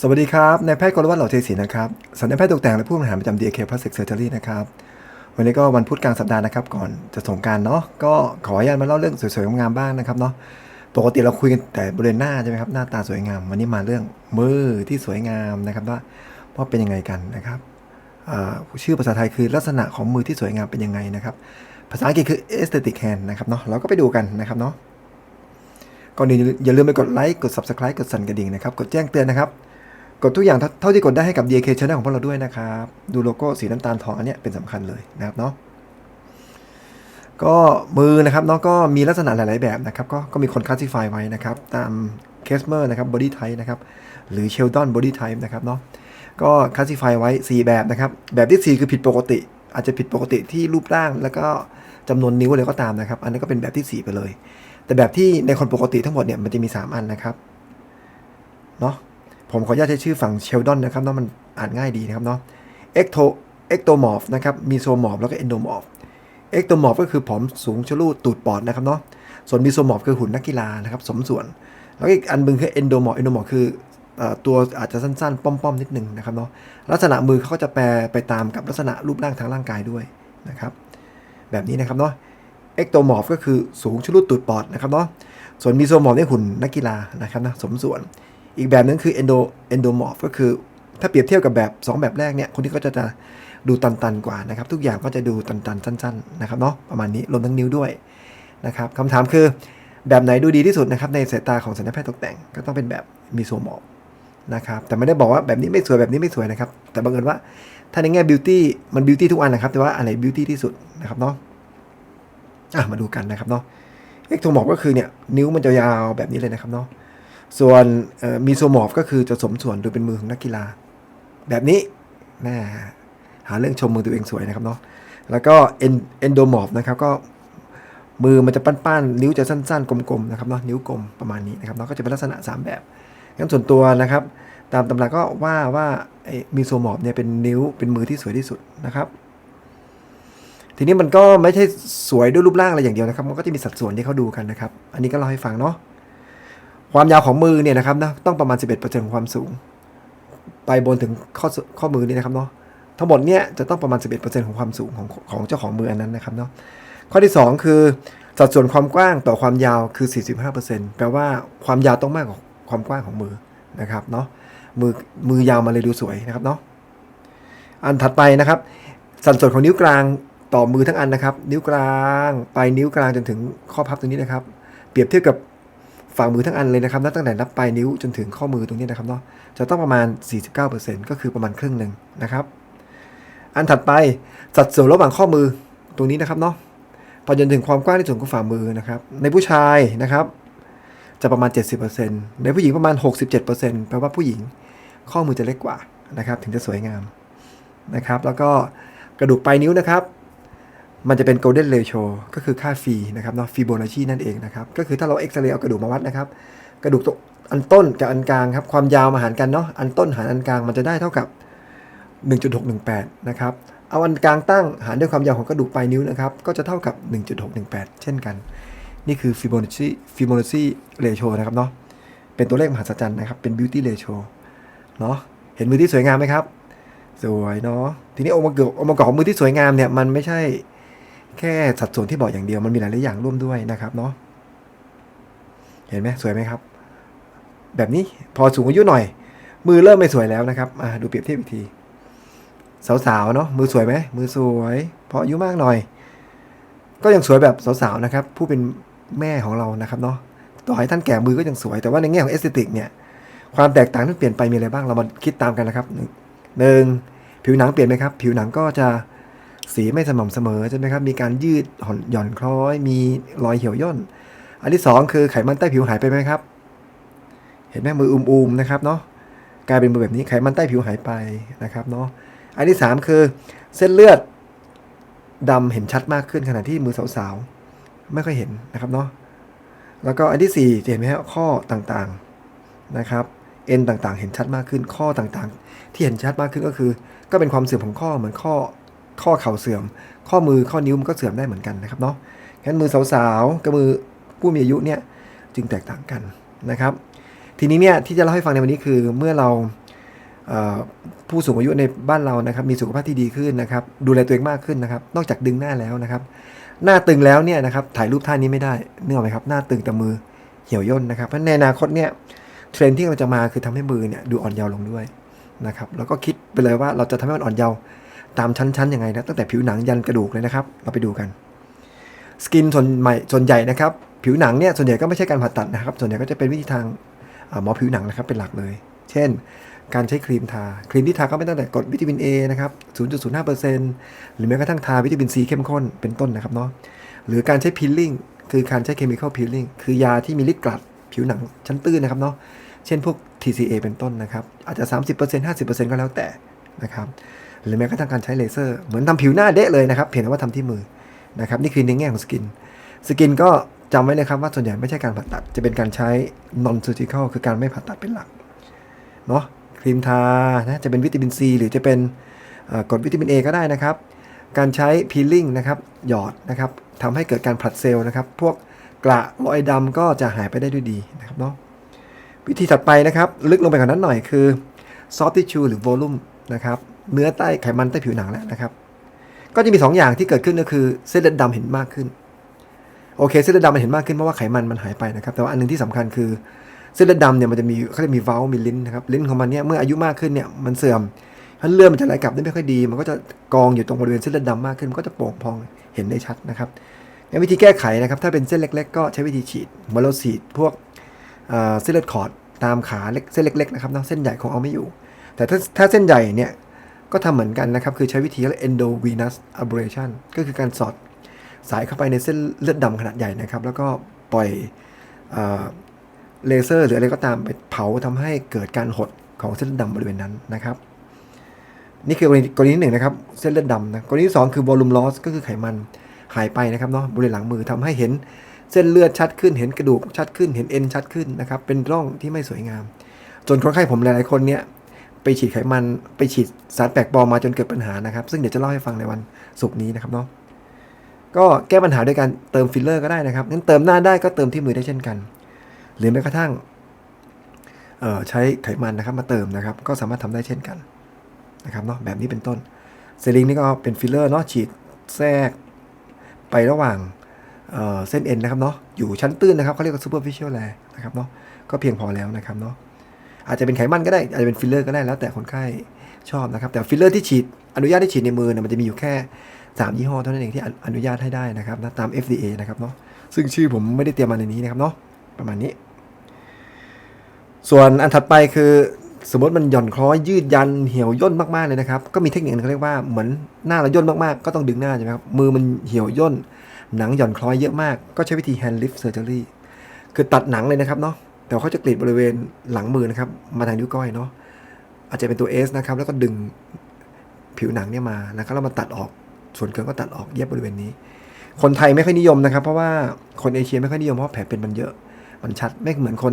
สวัสดีครับนายแพทย์กรวัตเหล่าเทศศรีนะครับสัญญาแพทย์ตกแต่งและผู้บริหารประจำ DK Plastic Surgery นะครับ วันนี้ก็วันพุธกลางสัปดาห์นะครับ ก่อนจะส่งการเนาะก็ขออนุญาตมาเล่าเรื่องสวยๆงามๆบ้างนะครับเนาะปกติเราคุยกันแต่บริเวณหน้าใช่ไหมครับหน้าตาสวยงาม วันนี้มาเรื่องมือที่สวยงามนะครับว่าว่าเป็นยังไงกันนะครับชื่อภาษาไทยคือลักษณะของมือที่สวยงามเป็นยังไงนะครับ ภาษาอังกฤษคือ aesthetic hand นะครับเนาะเราก็ไปดูกันนะครับเนาะก่อนอื่นอย่าลืมไปกดไลค์กด subscribe กดสั่นกระดิ่งนะครับกดแจ้งเตือนนะครับ กดทุกอย่างเท่าที่กดได้ให้กับ DK Channel ของพวกเราด้วยนะครับ ดูโลโก้สีน้ำตาลทองอันนี้เป็นสำคัญเลยนะครับเนาะก็มือนะครับเนาะก็มีลักษณะหลาย ๆ แบบนะครับ ก็ก็มีคนคลาสสิฟายไว้นะครับ ตามเคสเมอร์นะครับ body type นะครับ หรือ Sheldon body type นะครับเนาะก็คลาสสิฟายไว้ 4 แบบนะครับ แบบที่ 4 คือผิดปกติ อาจจะผิดปกติที่รูปร่างแล้วก็จำนวนนิ้วอะไรก็ตามนะครับ อันนั้นก็เป็นแบบที่ 4 ไปเลย แต่แบบที่ในคนปกติทั้งหมดเนี่ยมันจะมี 3 อันนะครับเนาะ ผมขออนุญาตใช้ชื่อฝั่งเชลดอนนะครับเนาะมันอ่านง่ายดีนะครับเนาะเอ็กโทเอ็กโตมอร์ฟนะครับมีโซมอร์ฟแล้วก็เอนโดมอร์ฟเอ็กโตมอร์ฟก็คือผอมสูงชะลูดตูดปอดนะครับเนาะส่วนมีโซมอร์ฟคือหุ่นนักกีฬานะครับสมส่วน แล้วก็อีกอันบึงคือเอนโดมอร์ฟเอนโดมอร์ฟคืออตัวอาจจะสั้นๆ ป้อมๆ นิดนึงนะครับเนาะลักษณะมือเขาก็จะแปลไปตามกับลักษณะรูปร่างทางร่างกายด้วยนะครับแบบนี้นะครับเนาะเอ็กโตมอร์ฟก็คือสูงชะลูดตูดปอดนะครับเนาะส่วนมีโซมอร์ฟนี่หุ่นนักกีฬานะครับนะสมส่วน อีกแบบนึงคือเอนโดเอนโดมอร์ฟก็คือ ถ้าเปรียบเทียบกับแบบ 2 แบบแรกเนี่ย คนที่ก็จะจะดูตันๆกว่านะครับ ทุกอย่างก็จะดูตันๆสั้น ๆ นะครับเนาะประมาณนี้รวมทั้งนิ้วด้วยนะครับคำถามคือแบบไหนดูดีที่สุดนะครับในสายตาของศัลยแพทย์ตกแต่งก็ต้องเป็นแบบมีโซมอร์ฟนะครับแต่ไม่ได้บอกว่าแบบนี้ไม่สวยแบบนี้ไม่สวยนะครับ แต่บังเอิญว่าถ้าในแง่บิวตี้มันบิวตี้ทุกอันนะครับ แต่ว่าอันไหนบิวตี้ที่สุดนะครับเนาะอะมาดูกันนะครับเนาะเอ็กโทมอร์ฟก็คือเนี่ยนิ้วมันจะยาวแบบนี้เลยนะครับเนาะ ส่วนมีโซมอร์ฟก็คือจะสมส่วนโดยเป็นมือของนักกีฬา แบบนี้น่หาเรื่องชมมือตัวเองสวยนะครับเนาะแล้วก็เอนโดมอร์ฟนะครับก็มือมันจะปั้นๆนิ้วจะสั้นๆ กลมๆนะครับเนาะนิ้วกลมประมาณนี้นะครับเนาะก็จะเป็นลักษณะ 3 แบบงั้นส่วนตัวนะครับ ตามตำราก็ว่าว่ามีโซมอร์ฟเนี่ยเป็นนิ้วเป็นมือที่สวยที่สุดนะครับ ทีนี้มันก็ไม่ใช่สวยด้วยรูปร่างอะไรอย่างเดียวนะครับ มันก็จะมีสัดส่วนที่เขาดูกันนะครับ อันนี้ก็เล่าให้ฟังเนาะ ความยาวของมือเนี่ยนะครับนะต้องประมาณ 11%ของความสูง ไปบนถึงข้อข้อมือนี่นะครับเนาะทั้งหมดเนี่ยจะต้องประมาณ 11%ของความสูงของของเจ้าของมืออันนั้นนะครับเนาะข้อที่ 2 คือสัดส่วนความกว้างต่อความยาวคือ 45%แปลว่าความยาวต้องมากกว่าความกว้างของมือนะครับเนาะมือมือยาวมาเลยดูสวยนะครับเนาะอันถัดไปนะครับ สัดส่วนของนิ้วกลางต่อมือทั้งอันนะครับ นิ้วกลาง ไปนิ้วกลางจนถึงข้อพับตรงนี้นะครับ เปรียบเทียบกับ ฝ่ามือทั้งอันเลยนะครับนับตั้งแต่นับปลายนิ้วจนถึงข้อมือตรงนี้นะครับเนาะจะต้องประมาณ 49%ก็คือประมาณครึ่งหนึ่งนะครับ อันถัดไปสัดส่วนระหว่างข้อมือตรงนี้นะครับเนาะพอจนถึงความกว้างที่สุดของฝ่ามือนะครับ ในผู้ชายนะครับ จะประมาณ 70%ในผู้หญิงประมาณ 67%แปลว่าผู้หญิงข้อมือจะเล็กกว่านะครับ ถึงจะสวยงามนะครับ แล้วก็กระดูกปลายนิ้วนะครับ มันจะเป็น golden ratio ก็คือค่าฟีนะครับเนาะฟีโบนัชชีนั่นเองนะครับ ก็คือถ้าเราเอ็กซเรย์เอากระดูกมาวัดนะครับ กระดูกตรงอันต้นกับอันกลางครับ ความยาวมาหารกันเนาะอันต้นหารอันกลางมันจะได้เท่ากับ 1.618 นะครับ เอาอันกลางตั้งหารด้วยความยาวของกระดูกปลายนิ้วนะครับ ก็จะเท่ากับ 1.618 เช่นกัน นี่คือฟิโบนัชชีฟิโบนัชชีเรโชนะครับเนาะเป็นตัวเลขมหัศจรรย์นะครับเป็น beauty ratio เนาะเห็นมือที่สวยงามไหมครับ สวยเนาะทีนี้องค์ประกอบองค์ประกอบของมือที่สวยงามเนี่ยมันไม่ใช่ แค่สัดส่วนที่บอกอย่างเดียวมันมีหลายๆอย่างร่วมด้วยนะครับเนาะเห็นไหมสวยไหมครับ แบบนี้พอสูงอายุหน่อย มือเริ่มไม่สวยแล้วนะครับอ่าดูเปรียบเทียบอีกที สาวๆเนาะมือสวยไหมมือสวยพออายุมากหน่อย ก็ยังสวยแบบสาวๆนะครับ ผู้เป็นแม่ของเรานะครับเนาะต่อให้ท่านแก่มือก็ยังสวย แต่ว่าในแง่ของเอสเตติกเนี่ยความแตกต่างที่เปลี่ยนไปมีอะไรบ้างเรามาคิดตามกันนะครับหนึ่งผิวหนังเปลี่ยนไหมครับ ผิวหนังก็จะ สีไม่สม่ำเสมอใช่ไหมครับ มีการยืดหย่อนคล้อย มีรอยเหี่ยวย่น อันที่ 2 คือไขมันใต้ผิวหายไปไหมครับ เห็นไหมมืออุ้มๆนะครับเนาะ กลายเป็นมือแบบนี้ไขมันใต้ผิวหายไปนะครับเนาะ อันที่ 3 คือเส้นเลือดดำเห็นชัดมากขึ้นขณะที่มือสาวๆ ไม่ค่อยเห็นนะครับเนาะ แล้วก็อันที่ 4 เห็นไหมครับข้อต่างๆนะครับเอ็นต่างๆ เห็นชัดมากขึ้นข้อต่างๆ ที่เห็นชัดมากขึ้นก็คือ ก็เป็นความเสื่อมของข้อเหมือนข้อ ข้อเข่าเสื่อม ข้อมือข้อนิ้วมันก็เสื่อมได้เหมือนกันนะครับเนาะงั้นมือสาวๆกับมือผู้มีอายุเนี่ยจึงแตกต่างกันนะครับ ทีนี้เนี่ยที่จะเล่าให้ฟังในวันนี้คือเมื่อเราผู้สูงอายุในบ้านเรานะครับ มีสุขภาพที่ดีขึ้นนะครับ ดูแลตัวเองมากขึ้นนะครับ นอกจากดึงหน้าแล้วนะครับ หน้าตึงแล้วเนี่ยนะครับถ่ายรูปท่านี้ไม่ได้เนื่องไหมครับ หน้าตึงแต่มือเหี่ยวย่นนะครับเพราะในอนาคตเนี่ยเทรนด์ที่เราจะมาคือทำให้มือเนี่ยดูอ่อนเยาว์ลงด้วยนะครับแล้วก็คิดไปเลยว่าเราจะทำให้มันอ่อนเยาว์ ตามชั้นๆยังไงนะตั้งแต่ผิวหนังยันกระดูกเลยนะครับ เราไปดูกัน สกินส่วนใหม่ส่วนใหญ่นะครับ ผิวหนังเนี่ยส่วนใหญ่ก็ไม่ใช่การผ่าตัดนะครับ ส่วนใหญ่ก็จะเป็นวิธีทางหมอผิวหนังนะครับเป็นหลักเลย เช่น การใช้ครีมทา ครีมที่ทาก็ไม่ตั้งแต่กดวิตามิน A นะครับ 0.05%หรือแม้กระทั่งทาวิตามิน C เข้มข้นเป็นต้นนะครับเนาะ หรือการใช้พิลลิ่งคือการใช้เคมีคอลพิลลิ่งคือยาที่มีฤทธิ์กลัดผิวหนังชั้นตื้นนะครับเนาะ เช่นพวก TCA เป็นต้นนะครับ อาจจะ 30% 50%ก็แล้วแต่นะครับ หรือแม้กระทั่งการใช้เลเซอร์เหมือนทำผิวหน้าเดะเลยนะครับ เพียงแต่ว่าทำที่มือนะครับนี่คือในแง่ของสกิน สกินก็จำไว้นะครับว่าส่วนใหญ่ไม่ใช่การผ่าตัด จะเป็นการใช้ non surgical คือการไม่ผ่าตัดเป็นหลักเนาะครีมทานะจะเป็นวิตามินซีหรือจะเป็นกรดวิตามิน A ก็ได้นะครับ การใช้พีลลิ่งนะครับหยอดนะครับทำให้เกิดการผลัดเซลล์นะครับ พวกกระรอยดำก็จะหายไปได้ด้วยดีนะครับเนาะวิธีถัดไปนะครับ ลึกลงไปกว่านั้นหน่อยคือ soft tissue หรือ volume นะครับ เนื้อใต้ไขมันใต้ผิวหนังแล้วนะครับ ก็จะมี 2 อย่างที่เกิดขึ้นก็คือเส้นเลือดดำเห็นมากขึ้น โอเค เส้นเลือดดำมันเห็นมากขึ้นเพราะว่าไขมันมันหายไปนะครับ แต่ว่าอันหนึงที่สำคัญคือเส้นเลือดดำเนี่ยมันจะมีเขาเรียกมีเวลมีลิ้นนะครับลิ้นของมันเนี่ยเมื่ออายุมากขึ้นเนี่ยมันเสื่อมถ้าเลือดมันจะไหลกลับได้ไม่ค่อยดี มันก็จะกองอยู่ตรงบริเวณเส้นเลือดดำมากขึ้นมันก็จะโป่งพองเห็นได้ชัดนะครับงั้นวิธีแก้ไขนะครับ ถ้าเป็นเส้นเล็ก ๆ ก็ใช้วิธีฉีดเหมือนเราฉีดพวกเส้นเลือดขอดตามขาเล็กเส้นเล็กๆนะครับเนาะเส้นใหญ่คงเอาไม่อยู่ แต่ถ้าถ้าเส้นใหญ่เนี่ย ก็ทำเหมือนกันนะครับ คือใช้วิธีเรียก endovenous ablation ก็คือการสอดสายเข้าไปในเส้นเลือดดำขนาดใหญ่นะครับ แล้วก็ปล่อยเลเซอร์หรืออะไรก็ตามไปเผาทำให้เกิดการหดของเส้นเลือดดำบริเวณนั้นนะครับ นี่คือกรณีกรณีหนึ่งนะครับ เส้นเลือดดำนะกรณีที่สองคือ volume loss ก็คือไขมันหายไปนะครับเนาะบริเวณหลังมือทำให้เห็นเส้นเลือดชัดขึ้น เห็นกระดูกชัดขึ้น เห็นเอ็นชัดขึ้นนะครับ เป็นร่องที่ไม่สวยงาม จนคนไข้ผมหลายๆคนเนี่ย ไปฉีดไขมันไปฉีดสารแปลกปลอมมาจนเกิดปัญหานะครับ ซึ่งเดี๋ยวจะเล่าให้ฟังในวันศุกร์นี้นะครับเนาะก็แก้ปัญหาด้วยการเติมฟิลเลอร์ก็ได้นะครับงั้นเติมหน้าได้ก็เติมที่มือได้เช่นกัน หรือแม้กระทั่งใช้ไขมันนะครับมาเติมนะครับ ก็สามารถทำได้เช่นกันนะครับเนาะแบบนี้เป็นต้นเซลิงนี่ก็เป็นฟิลเลอร์เนาะฉีดแทรกไประหว่างเเส้นเอ็นนะครับเนาะอยู่ชั้นตื้นนะครับเขาเรียกว่า superficial layer นะครับเนาะก็เพียงพอแล้วนะครับเนาะ อาจจะเป็นไขมันก็ได้ อาจจะเป็นฟิลเลอร์ก็ได้แล้วแต่คนไข้ชอบนะครับ แต่ฟิลเลอร์ที่ฉีดอนุญาตให้ฉีดในมือนี่ยมันจะมีอยู่แค่ 3 ยี่ห้อเท่านั้นเองที่อนุญาตให้ได้นะครับนะตาม FDA นะครับเนาะซึ่งชื่อผมไม่ได้เตรียมมาในนี้นะครับเนาะประมาณนี้ ส่วนอันถัดไปคือ สมมติมันหย่อนคล้อยยืดยันเหี่ยวย่นมากๆเลยนะครับ ก็มีเทคนิคนึงเขาเรียกว่าเหมือนหน้าเราย่นมากๆ ก็ต้องดึงหน้าใช่ไหมครับมือมันเหี่ยวย่นหนังหย่อนคล้อยเยอะมาก ก็ใช้วิธี hand lift surgery คือตัดหนังเลยนะครับเนาะ แต่เขาจะกรีดบริเวณหลังมือนะครับ มาทางนิ้วก้อยเนาะอาจจะเป็นตัว S นะครับ แล้วก็ดึงผิวหนังเนี่ยมานะครับแล้วมาตัดออกส่วนเกินก็ตัดออกเย็บบริเวณนี้ คนไทยไม่ค่อยนิยมนะครับ เพราะว่าคนเอเชียไม่ค่อยนิยมเพราะแผลเป็นมันเยอะ มันชัดไม่เหมือนคน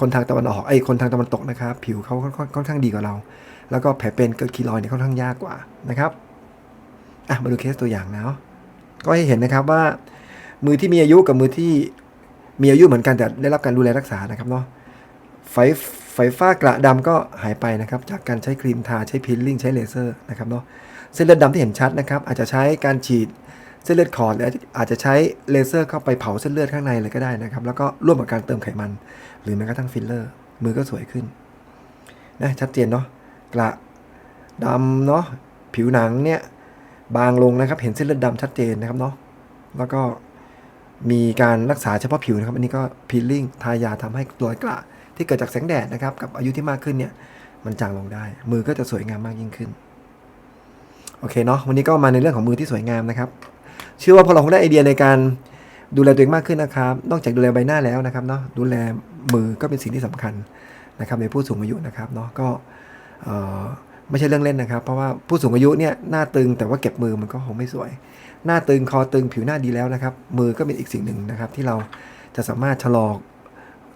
คนทางตะวันออกไอ้คนทางตะวันตกนะครับ ผิวเขาค่อนข้างดีกว่าเรา แล้วก็แผลเป็นเกิดคีลอยเนี่ยค่อนข้างยากกว่านะครับอะมาดูเคสตัวอย่างนะก็ให้เห็นนะครับว่า มือที่มีอายุกับมือที่ มีอายุเหมือนกันแต่ได้รับการดูแลรักษานะครับเนาะไฟไฟฟ้ากระดำก็หายไปนะครับ จากการใช้ครีมทาใช้พิลลิ่งใช้เลเซอร์นะครับเนาะเส้นเลือดดำที่เห็นชัดนะครับ อาจจะใช้การฉีดเส้นเลือดขอดหรืออาจจะใช้เลเซอร์เข้าไปเผาเส้นเลือดข้างในเลยก็ได้นะครับ แล้วก็ร่วมกับการเติมไขมัน หรือแม้กระทั่งฟิลเลอร์ มือก็สวยขึ้นนะชัดเจนเนาะกระดำเนาะผิวหนังเนี่ยบางลงนะครับ เห็นเส้นเลือดดำชัดเจนนะครับเนาะแล้วก็ มีการรักษาเฉพาะผิวนะครับ อันนี้ก็พีลลิ่งทายาทำให้รอยกระที่เกิดจากแสงแดดนะครับ กับอายุที่มากขึ้นเนี่ย มันจางลงได้ มือก็จะสวยงามมากยิ่งขึ้น โอเคเนาะ วันนี้ก็มาในเรื่องของมือที่สวยงามนะครับ เชื่อว่าพวกเราคงได้ไอเดียในการดูแลตัวเองมากขึ้นนะครับ นอกจากดูแลใบหน้าแล้วนะครับเนาะ ดูแลมือก็เป็นสิ่งที่สำคัญนะครับในผู้สูงอายุนะครับเนาะ ก็ไม่ใช่เรื่องเล่นนะครับ เพราะว่าผู้สูงอายุเนี่ยหน้าตึงแต่ว่าเก็บมือมันก็คงไม่สวย หน้าตึงคอตึงผิวหน้าดีแล้วนะครับ มือก็เป็นอีกสิ่งหนึ่งนะครับ ที่เราจะสามารถชะลอ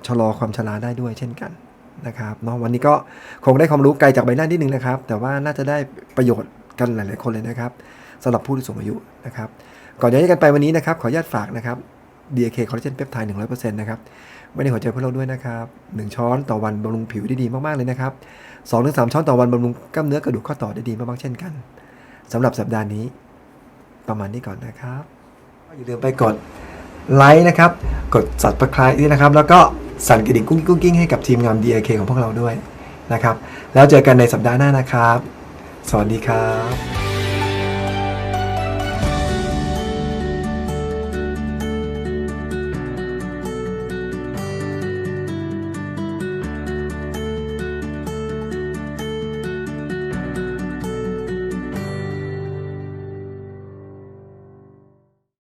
ชะลอความชราได้ด้วยเช่นกันนะครับเนาะวันนี้ก็คงได้ความรู้ไกลจากใบหน้านิดนึงนะครับ แต่ว่าน่าจะได้ประโยชน์กันหลาย ๆ คนเลยนะครับสำหรับผู้ที่สูงอายุนะครับ ก่อนจะให้กันไปวันนี้นะครับ ขออนุญาตฝากนะครับ DAK คอลลาเจนเปปไทด์100%นะครับไว้ในหัวใจพวกเราด้วยนะครับ1ช้อนต่อวันบำรุงผิวได้ดีมาก ๆ เลยนะครับ2-3ช้อนต่อวันบำรุงกล้ามเนื้อกระดูกข้อต่อได้ดีมาก ๆ เช่นกันสำหรับสัปดาห์นี้ ประมาณนี้ก่อนนะครับอย่าลืมไปกดไลค์นะครับ กด subscribe ด้วยนะครับ แล้วก็สั่นกระดิ่งกุ้งกิ้งกุ้งกิ้งให้กับทีมงาน DAK ของพวกเราด้วยนะครับ แล้วเจอกันในสัปดาห์หน้านะครับ สวัสดีครับ